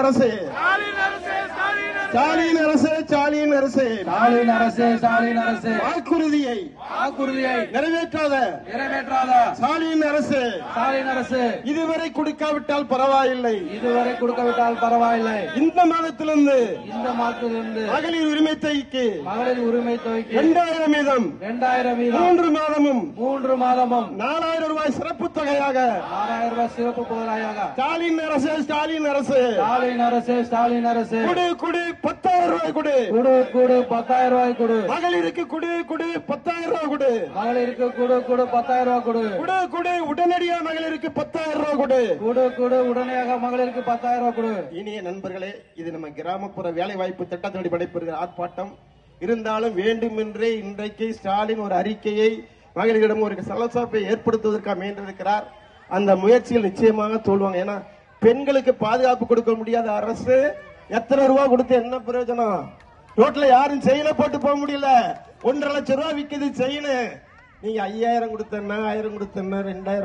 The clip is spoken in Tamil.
அரசு. ஸ்டாலின் அரசு ஸ்டாலின் அரசு. ஸ்டாலின் அரசு ஸ்டாலின் அரசு. வாக்குறுதியை வாக்குறுதியை நிறைவேற்றாத. நிறைவேற்றாத. ஸ்டாலின் அரசு. ஸ்டாலின் அரசு. இதுவரை கொடுக்காவிட்டால் பரவாயில்லை. இதுவரை கொடுக்கவிட்டால் பரவாயில்லை. இந்த மாதத்திலிருந்து இந்த மாதத்திலிருந்து மகளிர் உரிமை தொகைக்கு மகளிர் உரிமை தொகைக்கு இரண்டாயிரம் வீதம். இரண்டாயிரம் வீதம். மூன்று மாதமும். மூன்று மாதமும். நாலாயிரம் ரூபாய் சிறப்பு தொகையாக. ஆறாயிரம் ரூபாய் சிறப்பு புகழாயாக ஸ்டாலின் அரசு ஸ்டாலின் அரசு. ஸ்டாலின் அரசு ஸ்டாலின் அரசு. குடு குடு பத்தாயிரம் ரூபாய் கொடு. குடு குடு பத்தாயிரம் ரூபாய் கொடு. மகளிருக்கு குடு குடு பத்தாயிரம் ரூபாய் கொடு. மகளிருக்கு குடு குடு பத்தாயிரம் ரூபாய் கொடு. குடு குடு உடனடியா மகளிருக்கு பத்தாயிரம் ரூபாய் கொடு. குடு குடு உடனடியாக மகளிருக்கு பத்தாயிரம் ரூபாய் கொடு. இனிய நண்பர்களே இது நம்ம கிராமப்புற வேலை வாய்ப்பு திட்டத்தினுடைய படைப்பிருக்கிற ஆர்ப்பாட்டம். இருந்தாலும் வேண்டுமென்றே இன்றைக்கு ஸ்டாலின் ஒரு அறிக்கையை மகளிரிடம் ஒரு சலசலப்பை ஏற்படுத்துவதற்காக முயன்றிருக்கிறார். அந்த முயற்சிகள் நிச்சயமாக தோல்வாங்க. ஏன்னா பெண்களுக்கு பாதுகாப்பு கொடுக்க முடியாத அரசு எத்தனை ரூபா கொடுத்து என்ன பிரயோஜனம்? ரோட்ல யாரும் செயினை போட்டு போக முடியல. ஒன்றரை லட்சம் ரூபாய் விக்குது செயலு. நீங்க ஐயாயிரம் கொடுத்தேன்னா ஆயிரம் கொடுத்தேன்னா ரெண்டாயிரம்